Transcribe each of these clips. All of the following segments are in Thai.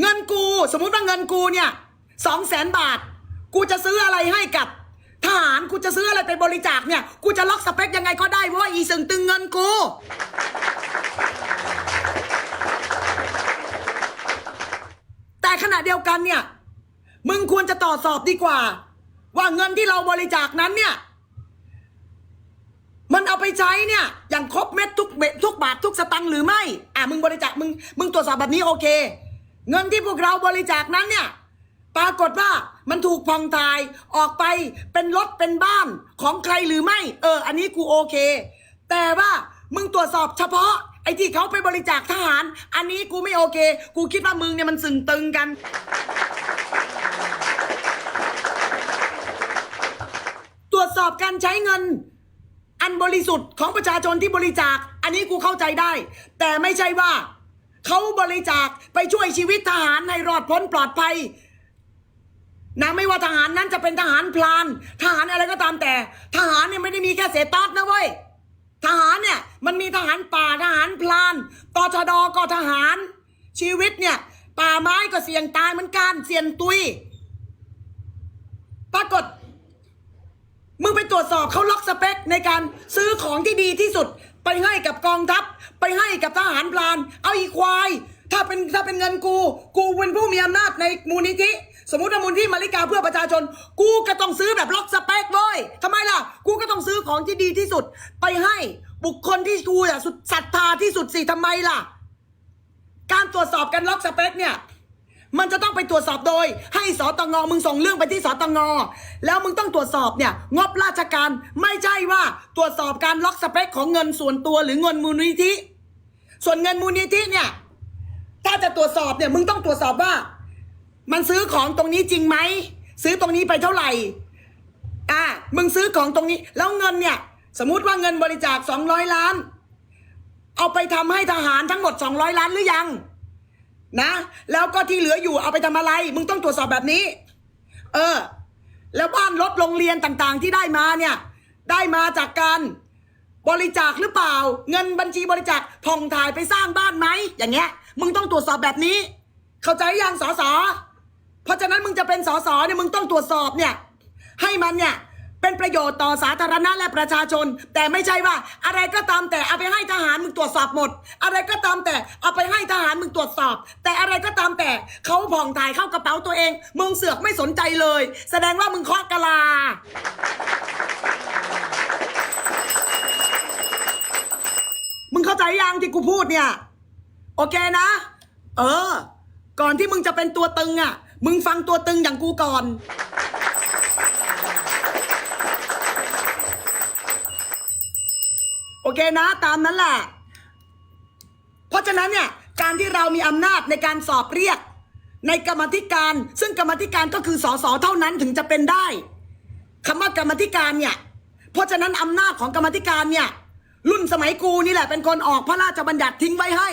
เงินกูสมมุติว่าเงินกูเนี่ยสองแสนบาท กูจะซื้ออะไรให้กับทหารกูจะซื้ออะไรไปบริจาคเนี่ย กูจะล็อกสเปคยังไงก็ได้เพราะว่าอีสึงตึงเงินกู แต่ขณะเดียวกันเนี่ย มึงควรจะตรวจสอบดีกว่า ว่าเงินที่เราบริจาคนั้นเนี่ย มันเอาไปใช้เนี่ย อย่างครบเม็ดทุกเม็ดทุกบาททุกสตังค์หรือไม่ อะมึงบริจาคมึงมึงตรวจสอบแบบนี้โอเค เงินที่พวกเราบริจาคนั้นเนี่ย ปรากฏว่ามันถูกพองทายออกไปเป็นรถเป็นบ้านของใครหรือไม่ เออ อันนี้กูโอเค แต่ว่ามึงตรวจสอบเฉพาะ ไอ้ที่เขาไปบริจาคทหาร อันนี้กูไม่โอเค กูคิดว่ามึงเนี่ยมันสึงตึงกัน ตรวจสอบการใช้เงิน อันบริสุทธิ์ของประชาชนที่บริจาค อันนี้กูเข้าใจได้ แต่ไม่ใช่ว่า เขาบริจาคไปช่วยชีวิตทหารให้รอดพ้นปลอดภัยนะไม่ว่าทหารนั้นจะเป็นทหารพลาน ทหารอะไรก็ตามแต่ ทหารเนี่ยไม่ได้มีแค่เสตอสนะเว้ยทหารเนี่ยมันมีทหารป่าทหารพลานตชดก็ทหาร ชีวิตเนี่ย ป่าไม้ก็เสี่ยงตายเหมือนกันเสี่ยงตุย ปรากฏมึงไปตรวจสอบเขาล็อกสเปคในการซื้อของที่ดีที่สุด ไปให้กับกองทัพ ไปให้กับทหารพลาน เอาอีควาย ถ้าเป็นถ้าเป็นเงินกู กูเป็นผู้มีอำนาจในมูลนิธิ สมมติว่ามูลที่มาริกาเพื่อประชาชน กูก็ต้องซื้อแบบล็อกสเปคเว้ยทำไมล่ะ กูก็ต้องซื้อของที่ดีที่สุด ไปให้บุคคลที่กูอะสุดศรัทธาที่สุดสิทำไมล่ะ การตรวจสอบการล็อกสเปคเนี่ย มันจะต้องไปตรวจสอบโดย ให้สตงมึงส่งเรื่องไปที่สตงแล้วมึงต้องตรวจสอบเนี่ยงบราชการไม่ใช่ว่าตรวจสอบการล็อกสเปคของเงินส่วนตัวหรือเงินมูลนิธิ ส่วนเงินมูลนิธิเนี่ยถ้าจะตรวจสอบเนี่ยมึงต้องตรวจสอบว่า มันซื้อของตรงนี้จริงไหมซื้อตรงนี้ไปเท่าไหร่อ่ามึงซื้อของตรงนี้ แล้วเงินเนี่ย สมมุติว่าเงินบริจาคสองร้อยล้าน เอาไปทำให้ทหารทั้งหมดสองร้อยล้านหรือยัง นะ แล้วก็ที่เหลืออยู่เอาไปทำอะไร มึงต้องตรวจสอบแบบนี้ เออ แล้วบ้านรถโรงเรียนต่างๆ ที่ได้มาเนี่ย ได้มาจากการบริจาคหรือเปล่า เงินบัญชีบริจาคผ่องถ่ายไปสร้างบ้านไหมอย่างเงี้ย มึงต้องตรวจสอบแบบนี้ เข้าใจยังสอสอเพราะฉะนั้นมึงจะเป็นสอสอเนี่ยมึงต้องตรวจสอบเนี่ย ให้มันเนี่ย เป็นประโยชน์ต่อสาธารณะและประชาชน แต่ไม่ใช่ว่า อะไรก็ตามแต่เอาไปให้ทหารมึงตรวจสอบหมด อะไรก็ตามแต่เอาไปให้ทหารมึงตรวจสอบ แต่อะไรก็ตามแต่เขาผ่องถ่ายเข้ากระเป๋าตัวเองมึงเสือกไม่สนใจเลย แสดงว่ามึงเคาะกะลา มึงเข้าใจยังที่กูพูดเนี่ย โอเคนะ เออ ก่อนที่มึงจะเป็นตัวตึงอะ มึงฟังตัวตึงอย่างกูก่อน โอ เคนะตามนั้นแหละ เพราะฉะนั้นเนี่ยการที่เรามีอำนาจในการสอบเรียก ในกรรมธิการ ซึ่งกรรมธิการก็คือสสเท่านั้นถึงจะเป็นได้คำว่ากรรมธิการเนี่ยเพราะฉะนั้นอำนาจของกรรมธิการเนี่ย รุ่นสมัยกูนี่แหละเป็นคนออกพระราชบัญญัติทิ้งไว้ให้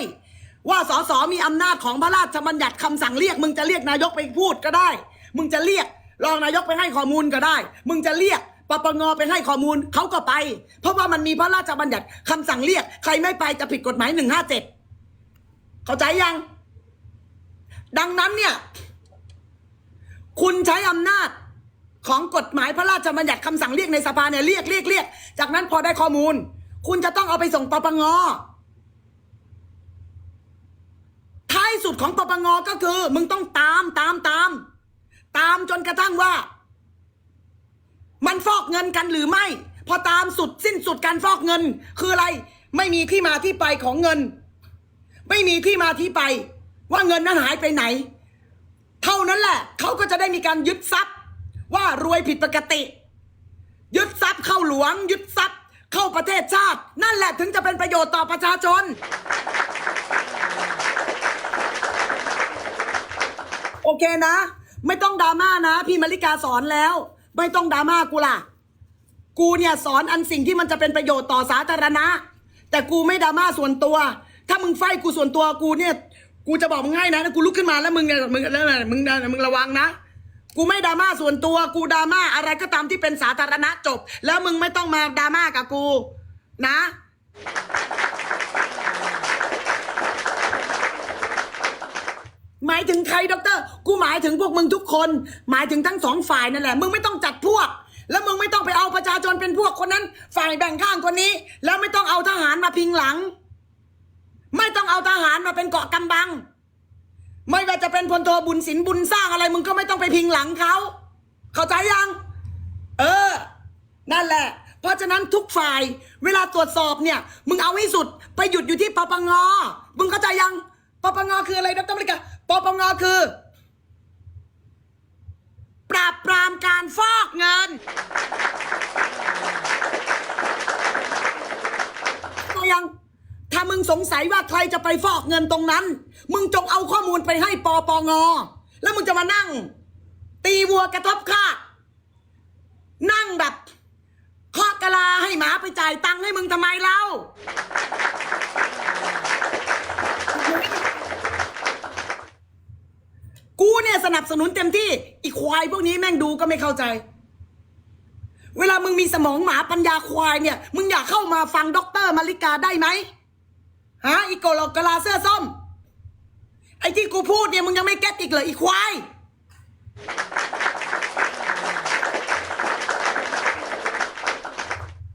ว่าสสมีอำนาจของพระราชบัญญัติคำสั่งเรียก มึงจะเรียกนายกไปพูดก็ได้ มึงจะเรียกรองนายกไปให้ข้อมูลก็ได้ มึงจะเรียก ปปงไปให้ข้อมูลเขาก็ไป เพราะว่ามันมีพระราชบัญญัติคำสั่งเรียก ใครไม่ไปจะผิดกฎหมายหนึ่งห้าเจ็ดเข้าใจยัง ดังนั้นเนี่ย คุณใช้อำนาจของกฎหมายพระราชบัญญัติคำสั่งเรียกในสภาเนี่ยเรียกเรียกเรียกจากนั้นพอได้ข้อมูล คุณจะต้องเอาไปส่งปปงท้ายสุดของปปงก็คือ มึงต้องตามตามตาม ตามจนกระทั่งว่า มันฟอกเงินกันหรือไม่ พอตามสุดสิ้นสุดการฟอกเงิน คืออะไร ไม่มีที่มาที่ไปของเงิน ไม่มีที่มาที่ไป ว่าเงินนั้นหายไปไหน เท่านั้นแหละเขาก็จะได้มีการยึดทรัพย์ ว่ารวยผิดปกติ ยึดทรัพย์เข้าหลวง ยึดทรัพย์ เข้าประเทศชาติ นั่นแหละถึงจะเป็นประโยชน์ต่อประชาชน โอเคนะ ไม่ต้องดราม่านะ พี่มาริกาสอนแล้ว ไม่ต้องดราม่ากูล่ะ กูเนี่ยสอนอันสิ่งที่มันจะเป็นประโยชน์ต่อสาธารณะ แต่กูไม่ดราม่าส่วนตัว ถ้ามึงไฟกูส่วนตัวกูเนี่ย กูจะบอกมึงให้นะกูลุกขึ้นมาแล้วมึงเนี่ยมึงแล้วมึงมึงระวังนะกูไม่ดราม่าส่วนตัว กูดราม่าอะไรก็ตามที่เป็นสาธารณะจบ แล้วมึงไม่ต้องมาดราม่ากับกู นะ ไม่ายถึงใครด็อกเตอร์กูหมายถึงพวกมึงทุกคน หมายถึงทั้งสองฝ่ายนั่นแหละ มึงไม่ต้องจัดพวก แล้วมึงไม่ต้องไปเอาประชาชนเป็นพวกคนนั้น ฝ่ายแบ่งข้างคนนี้ แล้วไม่ต้องเอาทหารมาพิงหลัง ไม่ต้องเอาทหารมาเป็นเกาะกำบัง ไม่ว่าจะเป็นพลโทบุญศิลป์บุญสร้างอะไร มึงก็ไม่ต้องไปพิงหลังเขาเข้าใจยัง เออ นั่นแหละ เพราะฉะนั้นทุกฝ่าย เวลาตรวจสอบเนี่ย มึงเอาให้สุด ไปหยุดอยู่ที่ปปงมึงเข้าใจยังปปงคืออะไรดรมริกา ปปงคือ ปราบปรามการฟอกเงินเข้าใจยังถ้ามึงสงสัยว่าใครจะไปฟอกเงินตรงนั้น มึงจงเอาข้อมูลไปให้ปปงแล้วมึงจะมานั่ง ตีวัวกระทบคาดนั่งแบบเคาะกะลาให้หมาไปจ่ายตังค์ให้มึงทำไมเล่า เนี่ยสนับสนุนเต็มที่ อีควายพวกนี้แม่งดูก็ไม่เข้าใจ เวลามึงมีสมองหมาปัญญาควายเนี่ย มึงอยากเข้ามาฟังด็อกเตอร์มาริกาได้ไหมฮะอีโกลกกลาเสื้อส้ม ไอ้ที่กูพูดเนี่ยมึงยังไม่เก็ตอีกเหรออีควาย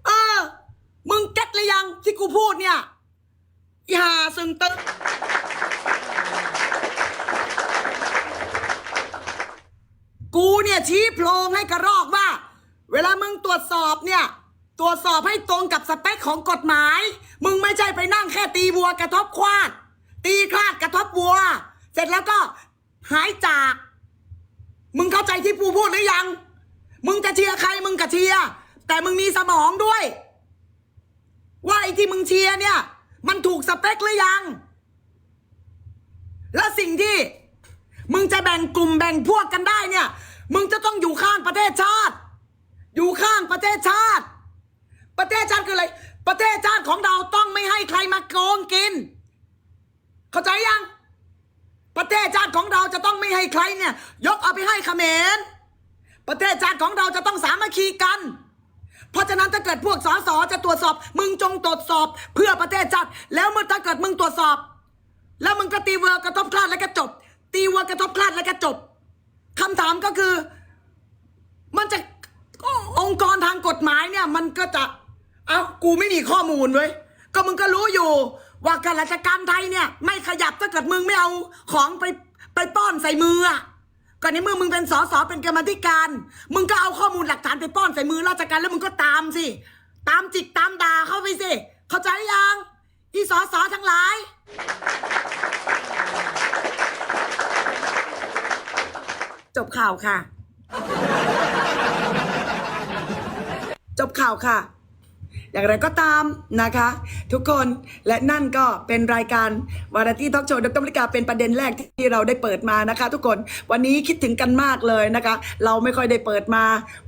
เออมึงเก็ตหรือยังที่กูพูดเนี่ยอีห่าซึงตึ กูเนี่ยชี้โพลงให้กระรอกว่า เวลามึงตรวจสอบเนี่ยตรวจสอบให้ตรงกับสเปคของกฎหมาย มึงไม่ใช่ไปนั่งแค่ตีวัวกระทบควาด ตีคลาดกระทบวัว เสร็จแล้วก็หายจาก มึงเข้าใจที่กูพูดหรือยัง มึงจะเชียร์ใครมึงก็เชียร์แต่มึงมีสมองด้วย ว่าไอ้ที่มึงเชียร์เนี่ย มันถูกสเปคหรือยัง และสิ่งที่ มึงจะแบ่งกลุ่มแบ่งพวกกันได้เนี่ย มึงจะต้องอยู่ข้างประเทศชาติ อยู่ข้างประเทศชาติ ประเทศชาติคืออะไร ประเทศชาติของเราต้องไม่ให้ใครมาโกงกิน เข้าใจยัง ประเทศชาติของเราจะต้องไม่ให้ใครเนี่ย ยกเอาไปให้เขมร ประเทศชาติของเราจะต้องสามัคคีกันเพราะฉะนั้นถ้าเกิดพวกสสจะตรวจสอบ มึงจงตรวจสอบ เพื่อประเทศชาติแล้วเมื่อถ้าเกิดมึงตรวจสอบ แล้วมึงก็ตีเวอร์กระทบคลาดแล้วก็จบ ตีวอร์กระทบคลาดแล้วก็จบคำถามก็คือ มันจะองค์กรทางกฎหมายเนี่ย มันก็จะ เอากูไม่มีข้อมูลเว้ยก็มึงก็รู้อยู่ ว่าการราชการไทยเนี่ย ไม่ขยับถ้าเกิดมึงไม่เอาของไปไปป้อนใส่มืออะก็ในเมื่อมึงเป็นสสเป็นกรรมธิการ มึงก็เอาข้อมูลหลักฐานไปป้อนใส่มือราชการแล้วมึงก็ตามสิ ตามจิกตามด่าเข้าไปสิ เข้าใจยังอีสอสอทั้งหลาย จบข่าวค่ะ จบข่าวค่ะ อย่างไรก็ตามนะคะ ทุกคนและนั่นก็เป็นรายการวาไรตี้ทอล์กโชว์ดรมริกาเป็นประเด็นแรกที่เราได้เปิดมานะคะ ทุกคนวันนี้คิดถึงกันมากเลยนะคะ เราไม่ค่อยได้เปิดมา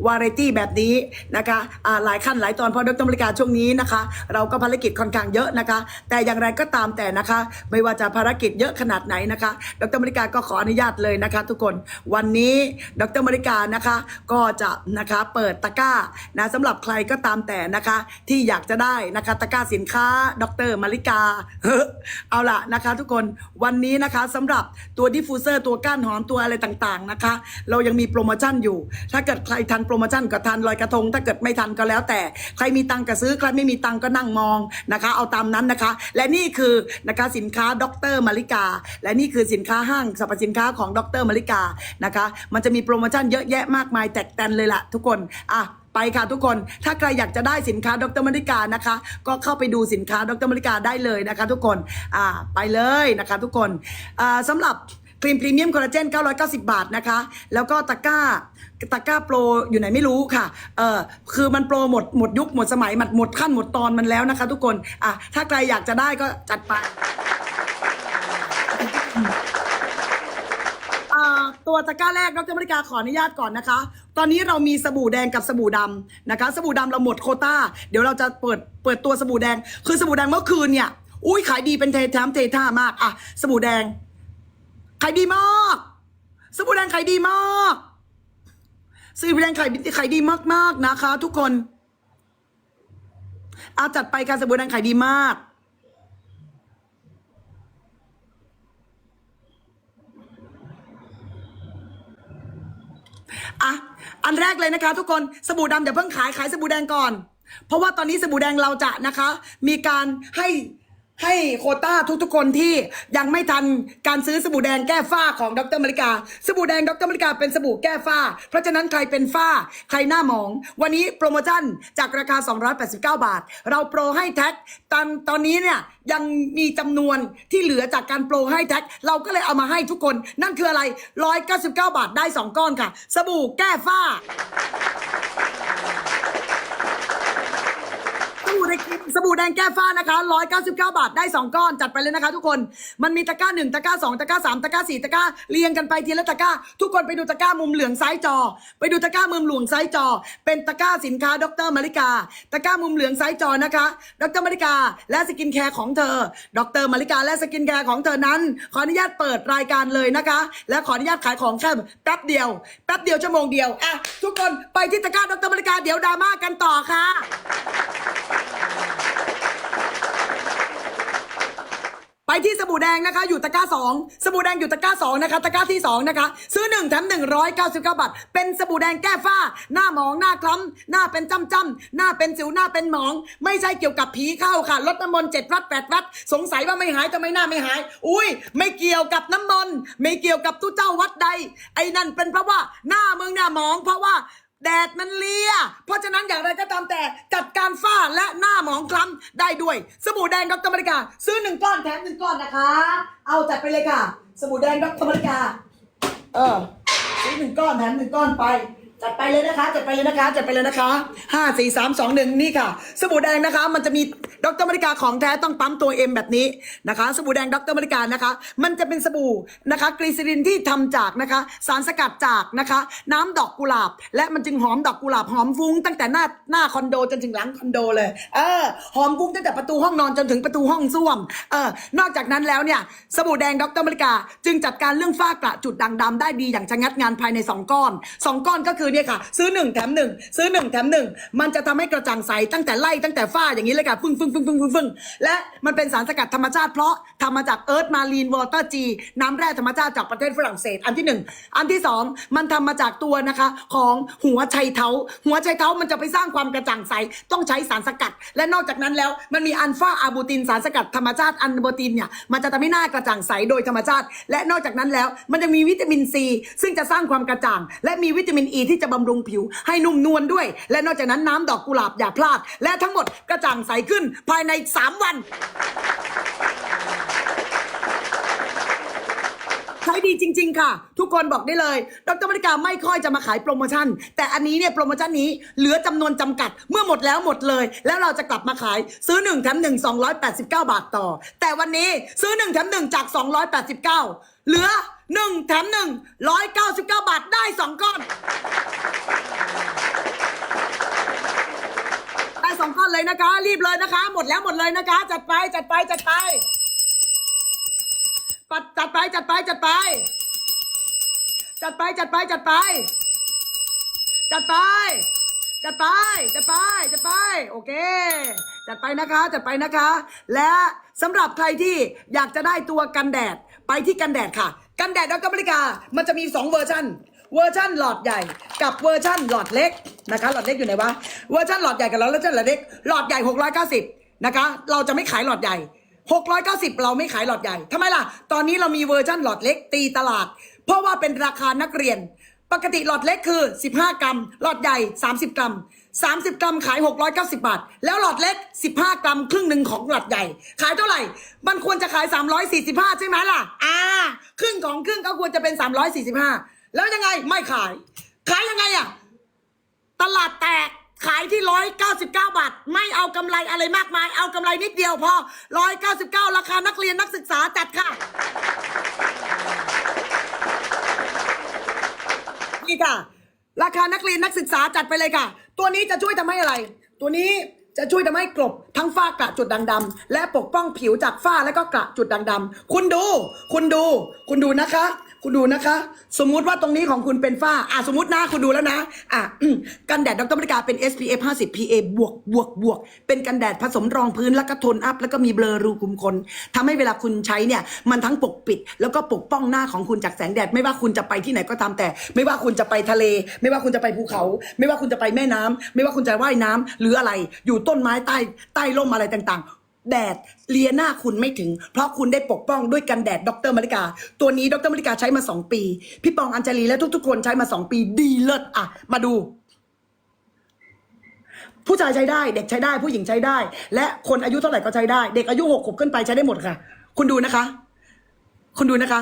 วาไรตี้แบบนี้นะคะหลายขั้นหลายตอนเพราะดรมริกาช่วงนี้นะคะ เราก็ภารกิจค่อนข้างเยอะนะคะ แต่อย่างไรก็ตามแต่นะคะ ไม่ว่าจะภารกิจเยอะขนาดไหนนะคะ ดรมริกาก็ขออนุญาตเลยนะคะ ทุกคนวันนี้ดรมริกานะคะก็จะนะคะเปิดตะกร้านะสำหรับใครก็ตามแต่นะคะที่อยากจะได้นะคะตะกร้าสินค้า ดรมาริกา เอเอาล่ะนะคะ ทุกคนวันนี้นะคะสำหรับตัวดิฟูเซอร์ตัวก้านหอมตัวอะไรต่างๆนะคะ เรายังมีโปรโมชั่นอยู่ ถ้าเกิดใครทันโปรโมชั่นก็ทันลอยกระทง ถ้าเกิดไม่ทันก็แล้วแต่ใครมีตังก็ซื้อใครไม่มีตังก็นั่งมองนะคะ เอาตามนั้นนะคะ และนี่คือนะคะสินค้าดรมาริกา และนี่คือสินค้าห้างสรรพสินค้าของดรมาริกานะคะ มันจะมีโปรโมชั่นเยอะแยะมากมายแตกแตนเลยล่ะทุกคนอะ ไปค่ะทุกคน ถ้าใครอยากจะได้สินค้าดรมริกานะคะ ก็เข้าไปดูสินค้าดรมริกาได้เลยนะคะ ทุกคนอ่าไปเลยนะคะทุกคนอ่าสำหรับครีมพรีเมียมคอลลาเจน 990 บาทนะคะ แล้วก็ตะกร้าตะกร้าโปรอยู่ไหนไม่รู้ค่ะ เออคือมันโปรหมดหมดยุคหมดสมัยหมดหมดขั้นหมดตอนมันแล้วนะคะ ทุกคน อะ ถ้าใครอยากจะได้ก็จัดไป ตัวตะกร้าแรกดรมริกาขออนุญาตก่อนนะคะ ตอนนี้เรามีสบู่แดงกับสบู่ดำนะคะ สบู่ดำเราหมดโคต้า เดี๋ยวเราจะเปิดเปิดตัวสบู่แดง คือสบู่แดงเมื่อคืนเนี่ย อุ้ยขายดีเป็นเทแทมเทท่ามากอะสบู่แดงขายดีมาก สบู่แดงขายดีมากสบู่แดงขายขายดีมากๆนะคะ ทุกคนอาจัดไปค่ะสบู่แดงขายดีมาก อะอันแรกเลยนะคะ ทุกคนสบู่ดำอย่าเพิ่งขายขายสบู่แดงก่อน เพราะว่าตอนนี้สบู่แดงเราจะนะคะ มีการให้ ให้โคต้าทุกๆคนที่ยังไม่ทันการซื้อสบู่แดงแก้ฝ้าของดรมริกา สบู่แดงดรมริกาเป็นสบู่แก้ฝ้า เพราะฉะนั้นใครเป็นฝ้า ใครหน้าหมอง วันนี้โปรโมชั่นจากราคา 289 บาท เราโปรให้แท็กตอนตอนนี้เนี่ยยังมีจำนวนที่เหลือจากการโปรให้แท็ก เราก็เลยเอามาให้ทุกคน นั่นคืออะไร 199 บาทได้ 2 ก้อนค่ะ สบู่แก้ฝ้า สบู่ในสบู่แดงแก้ฝ้านะคะ199 บาทได้ 2 ก้อนจัดไปเลยนะคะ ทุกคนมันมีตะกร้า1ตะกร้า2ตะกร้า3ตะกร้า4ตะกร้าเรียงกันไปทีละตะกร้า ทุกคนไปดูตะกร้ามุมเหลืองซ้ายจอ ไปดูตะกร้ามุมหลืองซ้ายจอ เป็นตะกร้าสินค้าดรมาริกา ตะกร้ามุมเหลืองซ้ายจอนะคะ ดรมาริกา และสกินแคร์ของเธอ ดรมาริกา และสกินแคร์ของเธอนั้น ขออนุญาตเปิดรายการเลยนะคะ และขออนุญาตขายของแค่แป๊บเดียวแป๊บเดียวชั่วโมงเดียวอะทุกคนไปที่ตะกร้าดรมาริกาเดี๋ยวดราม่ากันต่อค่ะไปที่สบู่แดงนะคะ อยู่ตะกร้าสองสบู่แดงอยู่ตะกร้าสองนะคะตะกร้าที่สองนะคะ ซื้อหนึ่งแถมหนึ่งร้อยเก้าสิบเก้าบาทเป็นสบู่แดงแก้ฝ้า หน้าหมองหน้าคล้ำหน้าเป็นจ้ำจ้ำหน้าเป็นสิวหน้าเป็นหมอง ไม่ใช่เกี่ยวกับผีเข้าค่ะลดน้ำมนต์เจ็ดวัดแปดวัด สงสัยว่าไม่หายทำไมหน้าไม่หาย อุ้ย ไม่เกี่ยวกับน้ำมนต์ไม่เกี่ยวกับตู้เจ้าวัดใด ไอ้นั่นเป็นเพราะว่าหน้ามึงเนี่ยหมองเพราะว่า แดดมันเลีย เพราะฉะนั้นอย่างไรก็ตามแต่จัดการฝ้าและหน้าหมองคล้ำได้ด้วย สบู่แดงดรมริกา ซื้อหนึ่งก้อนแถมหนึ่งก้อนนะคะ เอาจัดไปเลยค่ะ สบู่แดงดรมริกา เออซื้อหนึ่งก้อนแถมหนึ่งก้อนไป จัดไปเลยนะคะ จัดไปเลยนะคะ จัดไปเลยนะคะห้าสี่สามสองหนึ่งนี่ค่ะ สบู่แดงนะคะ มันจะมีดรมริกาของแท้ต้องปั๊มตัวเอ็มแบบนี้นะคะ สบู่แดงดรมริกานะคะ มันจะเป็นสบู่นะคะกรีซิลินที่ทำจากนะคะ สารสกัดจากนะคะ น้ำดอกกุหลาบ และมันจึงหอมดอกกุหลาบหอมฟุ้งตั้งแต่หน้าหน้าคอนโดจนถึงหลังคอนโดเลย เออหอมฟุ้งตั้งแต่ประตูห้องนอนจนถึงประตูห้องส้วม เออนอกจากนั้นแล้วเนี่ยสบู่แดงดรมริกา จึงจัดการเรื่องฝ้ากระจุดด่างดำได้ดีอย่างชะงัดงานภายใน 2 ก้อน 2 ก้อนก็คือเนี่ยค่ะ ซื้อ1แถม1ซื้อ1แถม1มันจะทำให้กระจ่างใสตั้งแต่ไล่ตั้งแต่ฝ้าอย่างนี้เลยค่ะฟึ่งฟึ่งฟึ่งฟึ่งฟึ่งฟึ่งและมันเป็นสารสกัดธรรมชาติเพราะทำมาจากเอิร์ธมารีนวอเตอร์จีน้ำแร่ธรรมชาติจากประเทศฝรั่งเศส อันที่ 1 อันที่ 2 มันทำมาจากตัวนะคะของหัวไชเท้า หัวไชเท้ามันจะไปสร้างความกระจ่างใสต้องใช้สารสกัด และนอกจากนั้นแล้วมันมีอัลฟาอาบูตินสารสกัดธรรมชาติอันโบตินเนี่ยมันจะทำให้หน้ากระจ่างใสโดยธรรมชาติ และนอกจากนั้นแล้วมันจะมีวิตามินซีซึ่งจะสร้างความกระจ่าง และมีวิตามินอ e ีที่จะบำรุงผิวให้นุ่มนวลด้วย และนอกจากนั้นน้ำดอกกุหลาบอย่าพลาด และทั้งหมดกระจ่างใสขึ้นภายใน 3 วัน ขายดีจริง ๆ ค่ะ ทุกคนบอกได้เลย ดรมริกาไม่ค่อยจะมาขายโปรโมชั่น แต่อันนี้เนี่ยโปรโมชั่นนี้เหลือจำนวนจำกัด เมื่อหมดแล้วหมดเลย แล้วเราจะกลับมาขายซื้อ1แถม1 289 บาทต่อ แต่วันนี้ซื้อ1แถม1จาก 289 เหลือ 1 แถม 1 199 บาทได้ 2 ก้อนได้สองก้อนเลยนะคะ รีบเลยนะคะ หมดแล้วหมดเลยนะคะ จัดไปจัดไปจัดไป ปัดจัดไปจัดไปจัดไป จัดไปจัดไปจัดไป จัดไป จัดไป จัดไป จัดไป โอเค จัดไปนะคะ จัดไปนะคะ และสำหรับใครที่อยากจะได้ตัวกันแดดไปที่กันแดดค่ะ กันแดดดอกอเมริกามันจะมี 2 เวอร์ชันเวอร์ชันหลอดใหญ่กับเวอร์ชันหลอดเล็กนะคะ หลอดเล็กอยู่ไหนวะเวอร์ชันหลอดใหญ่กับหลอดเล็กหลอดใหญ่ 690 นะคะ เราจะไม่ขายหลอดใหญ่ 690 เราไม่ขายหลอดใหญ่ทำไมล่ะ ตอนนี้เรามีเวอร์ชันหลอดเล็กตีตลาด เพราะว่าเป็นราคานักเรียน ปกติหลอดเล็กคือ 15 กรัม หลอดใหญ่ 30 กรัม 30 กรัมขาย 690 บาท แล้วหลอดเล็ก 15 กรัม ครึ่งหนึ่งของหลอดใหญ่ ขายเท่าไหร่ มันควรจะขาย 345 ใช่ไหมล่ะ อ่า ครึ่งของครึ่งก็ควรจะเป็น 345 แล้วยังไงไม่ขาย ขายยังไงอะตลาดแตก ขายที่199บาท ไม่เอากำไรอะไรมากมาย เอากำไรนิดเดียวพอ199ราคานักเรียนนักศึกษาจัดค่ะ นี่ค่ะ ราคานักเรียนนักศึกษาจัดไปเลยค่ะ ตัวนี้จะช่วยทำให้อะไร ตัวนี้จะช่วยทำให้กลบทั้งฝ้ากระจุดด่างดำและปกป้องผิวจากฝ้าและก็กระจุดด่างดำคุณดู คุณดู คุณดูนะคะ คุณดูนะคะ สมมุติว่าตรงนี้ของคุณเป็นฝ้า อะสมมตินะคุณดูแล้วนะ อะกันแดดดรมริกาเป็น SPF 50 PA บวกบวกบวก เป็นกันแดดผสมรองพื้นแล้วก็ทนอัพ แล้วก็มีเบลอรูขุมขนทำให้เวลาคุณใช้เนี่ย มันทั้งปกปิด แล้วก็ปกป้องหน้าของคุณจากแสงแดด ไม่ว่าคุณจะไปที่ไหนก็ตามแต่ ไม่ว่าคุณจะไปทะเล ไม่ว่าคุณจะไปภูเขา ไม่ว่าคุณจะไปแม่น้ำไม่ว่าคุณจะว่ายน้ำหรืออะไรอยู่ต้นไม้ใต้ใต้ร่มอะไรต่างๆ แดดเลียหน้าคุณไม่ถึง เพราะคุณได้ปกป้องด้วยกันแดดดรมาริกา ตัวนี้ดรมาริกาใช้มา 2 ปี พี่ปองอัญจลีและทุกๆ คนใช้มา 2 ปีดีเลิศอะมาดู ผู้ชายใช้ได้ เด็กใช้ได้ ผู้หญิงใช้ได้ และคนอายุเท่าไหร่ก็ใช้ได้ เด็กอายุหกขวบขึ้นไปใช้ได้หมดค่ะ คุณดูนะคะ คุณดูนะคะ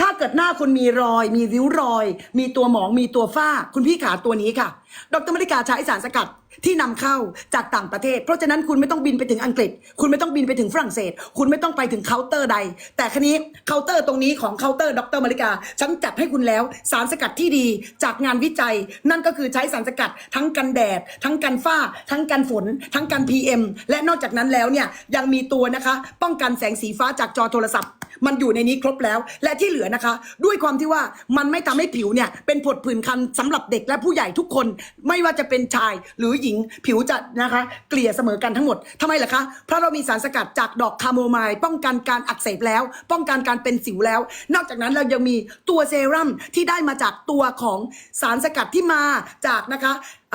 ถ้าเกิดหน้าคุณมีรอย มีริ้วรอย มีตัวหมองมีตัวฝ้า คุณพี่ขาตัวนี้ค่ะ ดรมริกาใช้สารสกัดที่นำเข้าจากต่างประเทศ เพราะฉะนั้นคุณไม่ต้องบินไปถึงอังกฤษ คุณไม่ต้องบินไปถึงฝรั่งเศส คุณไม่ต้องไปถึงเคาน์เตอร์ใด แต่คันนี้เคาน์เตอร์ตรงนี้ของเคาน์เตอร์ดรมริกาฉันจัดให้คุณแล้ว สารสกัดที่ดีจากงานวิจัย นั่นก็คือใช้สารสกัด ทั้งกันแดด ทั้งกันฝ้า ทั้งกันฝน ทั้งกัน PM และนอกจากนั้นแล้วเนี่ยยังมีตัวนะคะ ป้องกันแสงสีฟ้าจากจอโทรศัพท์ มันอยู่ในนี้ครบแล้ว และที่เหลือนะคะ ด้วยความที่ว่ามันไม่ทำให้ผิวเนี่ยเป็นผดผื่นคันสำหรับเด็กและผู้ใหญ่ทุกคนไม่ว่าจะเป็นชายหรือหญิงผิวจะนะคะ เกลี่ยเสมอกันทั้งหมดทำไมล่ะคะ เพราะเรามีสารสกัดจากดอกคาโมไมล์ป้องกันการอักเสบแล้ว ป้องกันการเป็นสิวแล้ว นอกจากนั้นเรายังมีตัวเซรั่มที่ได้มาจากตัวของสารสกัดที่มาจากนะคะเ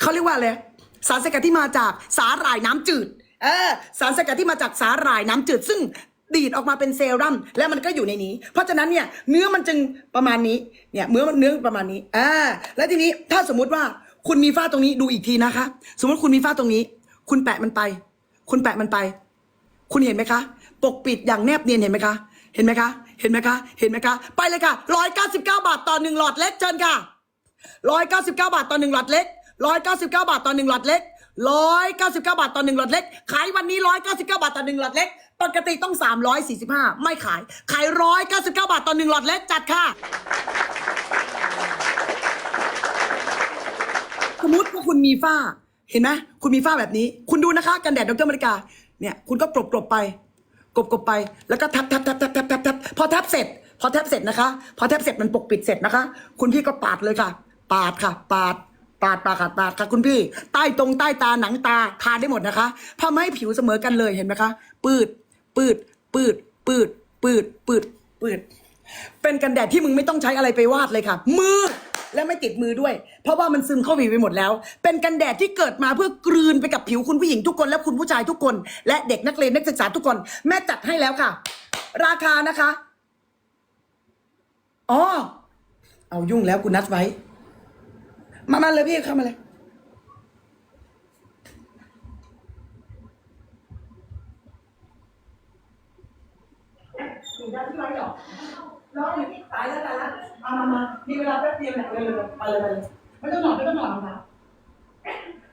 เขาเรียกว่าอะไรสารสกัดที่มาจากสาหร่ายน้ำจืดเออสารสกัดที่มาจากสาหร่ายน้ำจืดซึ่ง ดีดออกมาเป็นเซรั่มและมันก็อยู่ในนี้ เพราะฉะนั้นเนี่ยเนื้อมันจึงประมาณนี้เนี่ยเนื้อเนื้อประมาณนี้อ่าแล้วทีนี้ถ้าสมมุติว่าคุณมีฝ้าตรงนี้ดูอีกทีนะคะ สมมติคุณมีฝ้าตรงนี้ คุณแปะมันไป คุณแปะมันไป คุณเห็นไหมคะ ปกปิดอย่างแนบเนียนเห็นไหมคะ เห็นไหมคะ เห็นไหมคะ เห็นไหมคะ ไปเลยค่ะร้อยเก้าสิบเก้าบาทต่อหนึ่งหลอดเล็กเชิญค่ะร้อยเก้าสิบเก้าบาทต่อหนึ่งหลอดเล็กร้อยเก้าสิบเก้าบาทต่อหนึ่งหลอดเล็ก ร้อยเก้าสิบเก้าบาทต่อหนึ่งหลอดเล็ก ขายวันนี้ร้อยเก้าสิบเก้าบาทต่อหนึ่งหลอดเล็ก ปกติต้องสามร้อยสี่สิบห้าไม่ขาย ขายร้อยเก้าสิบเก้าบาทต่อหนึ่งหลอดเล็ก จัดค่ะ สมมติว่าคุณมีฝ้า เห็นไหม คุณมีฝ้าแบบนี้ คุณดูนะคะ กันแดดดรมริกา เนี่ย คุณก็กลบกลบไป กลบกลบไป แล้วก็ทับทับทับทับทับทับทับพอทับเสร็จ พอทับเสร็จนะคะ พอทับเสร็จมันปกปิดเสร็จนะคะ คุณพี่ก็ปาดเลยค่ะ ปาดค่ะ ปาด ปาดปาดค่ะปาดค่ะคุณพี่ ใต้ตรงใต้ตาหนังตาทาได้หมดนะคะทำให้ผิวเสมอกันเลยเห็นไหมคะปืด ปืด ปืด ปืด ปืด ปืด ปืด เป็นกันแดดที่มึงไม่ต้องใช้อะไรไปวาดเลยค่ะ มือและไม่ติดมือด้วย เพราะว่ามันซึมเข้าผิวไปหมดแล้ว เป็นกันแดดที่เกิดมาเพื่อกลืนไปกับผิวคุณผู้หญิงทุกคนและคุณผู้ชายทุกคน และเด็กนักเรียนนักศึกษาทุกคน แม่จัดให้แล้วค่ะ ราคานะคะอ๋อเอายุ่งแล้วคุณนัดไว้ มามาเลยพี่เข้ามาเลย อยู่ได้ที่ไรหรอร้องอยู่ที่สายแล้วตายแล้วเอามามามีเวลาแป๊บเดียวเนี่ยเร็วๆมาเลยมาเลยไม่ต้องหนอนไม่ต้องหนอนนะคะ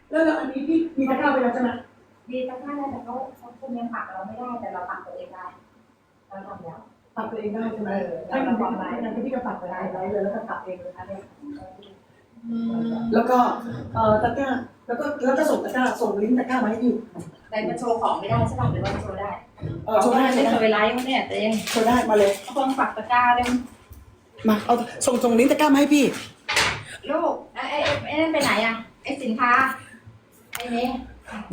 แล้วแล้วอันนี้พี่มีตะกร้าไปแล้วใช่ไหมดีตั้งห้าได้แต่เขาเขาคุณยังปักเราไม่ได้แต่เราปักตัวเองได้เราทำแล้วปรับตัวเองได้ใช่ไหมเออให้มันปรับได้งั้นพี่ก็ปรับไปได้ไว้เลยแล้วก็ปรับเองเลยนะเนี่ย แล้วก็เอ่อตะกร้า แล้วก็แล้วก็ส่งตะกร้าส่งลิงก์ตะกร้ามาให้พี่แต่มันโชว์ของไม่ได้ใช่ป่ะหรือว่าโชว์ได้เออโชว์ได้ใช้ใช่ไหมโชว์ไลฟ์มั้งเนี่ยตัวเองโชว์ได้มาเลยเอาคนปักตะกร้าเลยมาเอาส่งส่งลิงก์ตะกร้ามาให้พี่ลูกไอ้ไอ้ไอ้นั่นไปไหนอะไอ้สินค้าไอ้นี้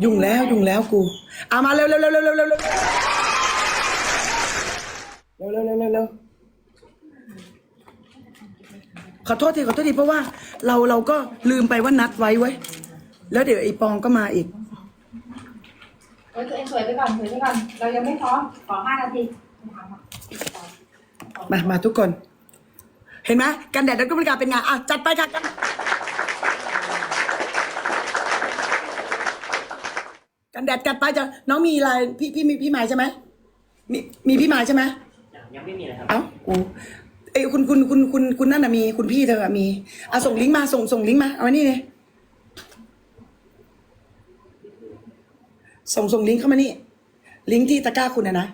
ยุ่งแล้วยุ่งแล้วกูเอามาเร็วเร็วเร็วเร็วเร็วเร็วเร็วเร็วเร็วเร็วเร็วเร็วข อโทษทีขอโทษทีเพราะว่าเราเราก็ลืมไปว่านัดไว้ไว้ยแล้วเดี๋ยวไอ้ปองก็มาอีกเออตัวเองสวยไปก่อนสวยไปก่อน เรายังไม่พร้อม ขอห้านาทีทำอะมามาทุกคน เห็นไหมกันแดดแล้วก็บริการเป็นไงอะจัดไปค่ะกันกันแดดจัดไปจะน้องมีอะไรพี่พี่มีพี่หมายใช่ไหมมีมีพี่หมายใช่ไหมยังยังไม่มีเลยครับ เอ้ากู เอ้คุณคุณคุณคุณคุณนั่นน่ะมี คุณพี่เธออะมีอะส่งลิงก์มาส่งส่งลิงก์มาเอาไว้นี่เลยส่งส่งลิงก์เข้ามานี่ ลิงก์ที่ตะกร้าคุณนะนะ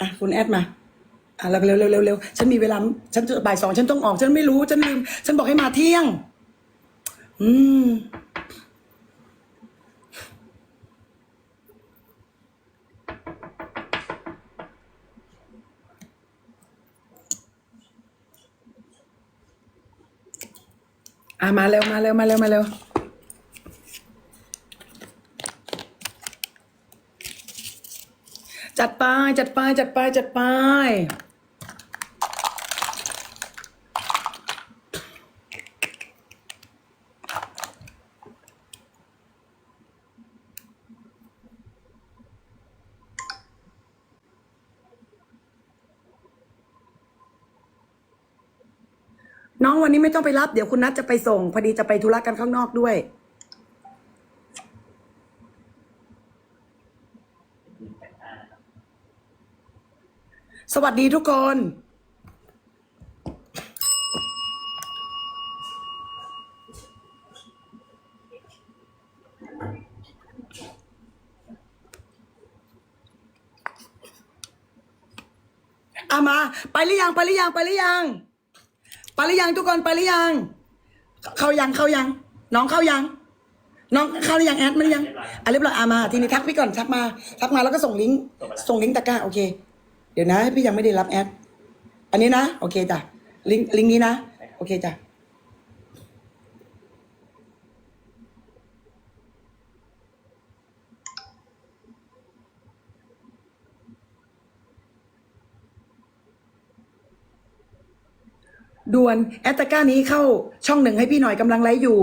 อะคุณแอดมาอะเร็วเร็วเร็วเร็วเร็วฉันมีเวลาฉันจะบ่ายสองฉันต้องออก ฉันไม่รู้ ฉันลืม ฉันบอกให้มาเที่ยง อืม มาเร็วมาเร็วมาเร็วมาเร็วจัดไปจัดไปจัดไปจัดไป วันนี้ไม่ต้องไปรับ เดี๋ยวคุณนัทจะไปส่ง พอดีจะไปธุระกันข้างนอกด้วย สวัสดีทุกคนอามา ไปหรือยัง ไปหรือยัง ไปหรือยัง ไปหรือยังทุกคนไปหรือยัง เข้ายังเข้ายัง น้องเข้ายัง น้องเข้าหรือยังแอดมาหรือยังอะเรียบร้อยอามาทีนี้ทักพี่ก่อนทักมา ทักมาแล้วก็ส่งลิงก์ส่งลิงก์ตะกร้าโอเค เดี๋ยวนะ พี่ยังไม่ได้รับแอดอันนี้นะ โอเคจ้ะลิงก์ลิงก์นี้นะ โอเคจ้ะ ด่วนแอดตะกร้านี้เข้าช่องหนึ่งให้พี่หน่อยกำลังไลฟ์อยู่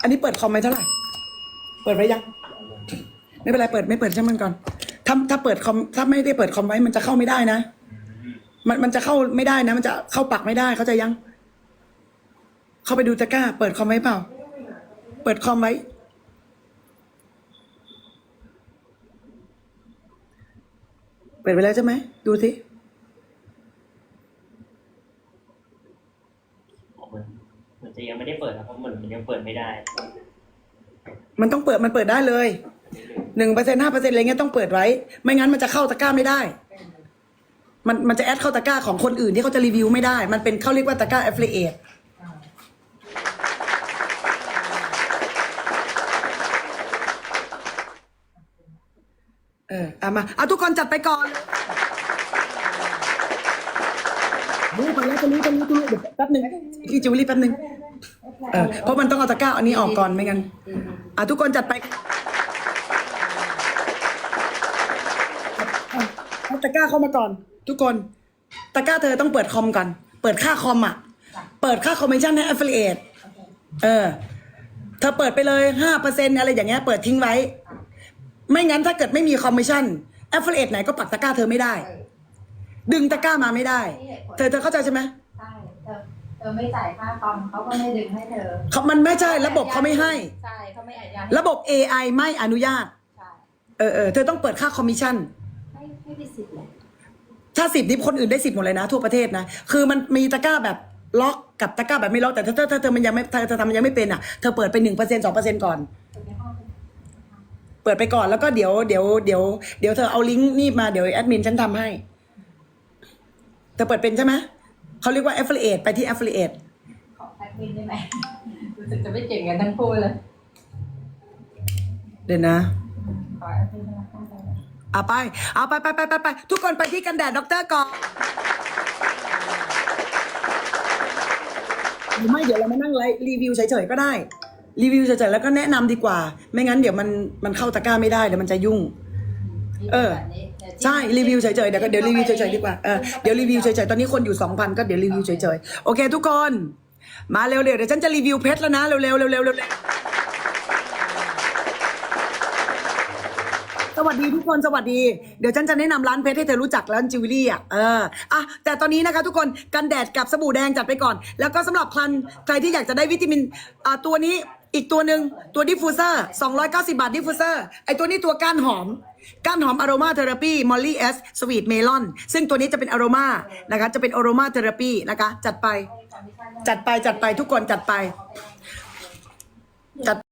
อันนี้เปิดคอมไหมเท่าไหร่ เปิดไว้ยัง ไม่เป็นไรเปิดไม่เปิดช่างมันก่อน ถ้าถ้าเปิดคอมถ้าไม่ได้เปิดคอมไว้มันจะเข้าไม่ได้นะ มันมันจะเข้าไม่ได้นะ มันจะเข้าปักไม่ได้เข้าใจยัง เข้าไปดูตะกร้า เปิดคอมไว้เปล่า เปิดคอมไว้ เปิดไปแล้วใช่ไหม ดูสิเหมือนเหมือนจะยังไม่ได้เปิดนะเพราะเหมือนมันยังเปิดไม่ได้มันต้องเปิดมันเปิดได้เลยหนึ่งเปอร์เซ็นห้าเปอร์เซ็นอะไรเงี้ยต้องเปิดไว้ ไม่งั้นมันจะเข้าตะกร้าไม่ได้ มันมันจะแอดเข้าตะกร้าของคนอื่นที่เขาจะรีวิวไม่ได้ มันเป็นเขาเรียกว่าตะกร้า affiliate เอ อเอามาเอาทุกคนจัดไปก่อนรู้ไปแล้วจะรู้จะรู้จะรู้เดี๋ยวแป๊บหนึ่งพี่จิวลี่แป๊บหนึ่งเออเพราะมันต้องเอาตะกร้าอันนี้ออกก่อนไม่งั้นอะทุกคนจัดไปเอาเอาตะกร้าเข้ามาก่อน ทุกคนตะกร้าเธอต้องเปิดคอมก่อน เปิดค่าคอมอะ เปิดค่าคอมมิชชั่นให้ affiliate เออ เธอเปิดไปเลยห้าเปอร์เซ็นอะไรอย่างเงี้ยเปิดทิ้งไว้ ไม่งั้นถ้าเกิดไม่มีคอมมิชชั่น affiliate ไหนก็ปักตะกร้าเธอไม่ได้ ดึงตะกร้ามาไม่ได้ เธอเธอเข้าใจใช่ไหมใช่เธอเธอไม่จ่ายค่าคอมเขาก็ไม่ดึงให้เธอเขามันไม่ใช่ระบบเขาไม่ให้ ใช่เขาไม่อนุญาตระบบ AI ไม่อนุญาตใช่เออเออเธอต้องเปิดค่าคอมมิชชั่นให้ให้พิสิทธิ์เลยถ้าสิบนี่คนอื่นได้สิบหมดเลยนะ ทั่วประเทศนะ คือมันมีตะกร้าแบบล็อกกับตะกร้าแบบไม่ล็อกแต่ถ้าถ้าถ้าเธอมันยังไม่ถ้าเธอทำมันยังไม่เป็นอะเธอเปิดไปหนึ่งเปอร์เซ็นสองเปอร์เซ็นก่อนเปิดในห้อง เปิดไปก่อนแล้วก็เดี๋ยวเดี๋ยวเดี๋ยวเดี๋ยวเธอเอาลิงก์นี่มาเดี๋ยวแอดมินฉันทำให้เธอเปิดเป็นใช่ไหมเขาเรียกว่า affiliate ไปที่ affiliate ขอแอดมินได้ไหมรู้สึกจะไม่เก่งกันทั้งคู่เลย เดี๋ยวนะขอแอดมินได้ไหมเอาไป เอาไปไปไปไปไปทุกคนไปที่กันแดดด็อกเตอร์ก่อนหรือไม่เดี๋ยวเรามานั่งไลฟ์รีวิวเฉยๆก็ได้ รีวิวเฉยๆแล้วก็แนะนำดีกว่า ไม่งั้นเดี๋ยวมันมันเข้าตะกร้าไม่ได้เดี๋ยวมันจะยุ่ง เออ ใช่รีวิวเฉยๆเดี๋ยวก็เดี๋ยวรีวิวเฉยๆดีกว่าเออเดี๋ยวรีวิวเฉยๆตอนนี้คนอยู่สองพันก็เดี๋ยวรีวิวเฉยๆโอเค ทุกคน มาเร็วๆเดี๋ยวฉันจะรีวิวเพชรแล้วนะเร็วๆเร็วๆเร็วๆเร็วๆสวัสดีทุกคนสวัสดีเดี๋ยวฉันจะแนะนำร้านเพชรให้เธอรู้จักร้านจิวเวลรี่อะเอออะแต่ตอนนี้นะคะ ทุกคนกันแดดกับสบู่แดงจัดไปก่อน แล้วก็สำหรับใครใครที่อยากจะได้วิตามินอ่าตัวนี้ อีกตัวหนึ่งตัวดิฟฟูเซอร์290 บาทดิฟฟูเซอร์ไอตัวนี้ตัวก้านหอม ก้านหอมอโรมาเทอราปีมอลลี่เอสสวีทเมลอนซึ่งตัวนี้จะเป็นอโรมานะคะจะเป็นอโรมาเทอราปีนะคะ จัดไป จัดไปจัดไปทุกคนจัดไปจัด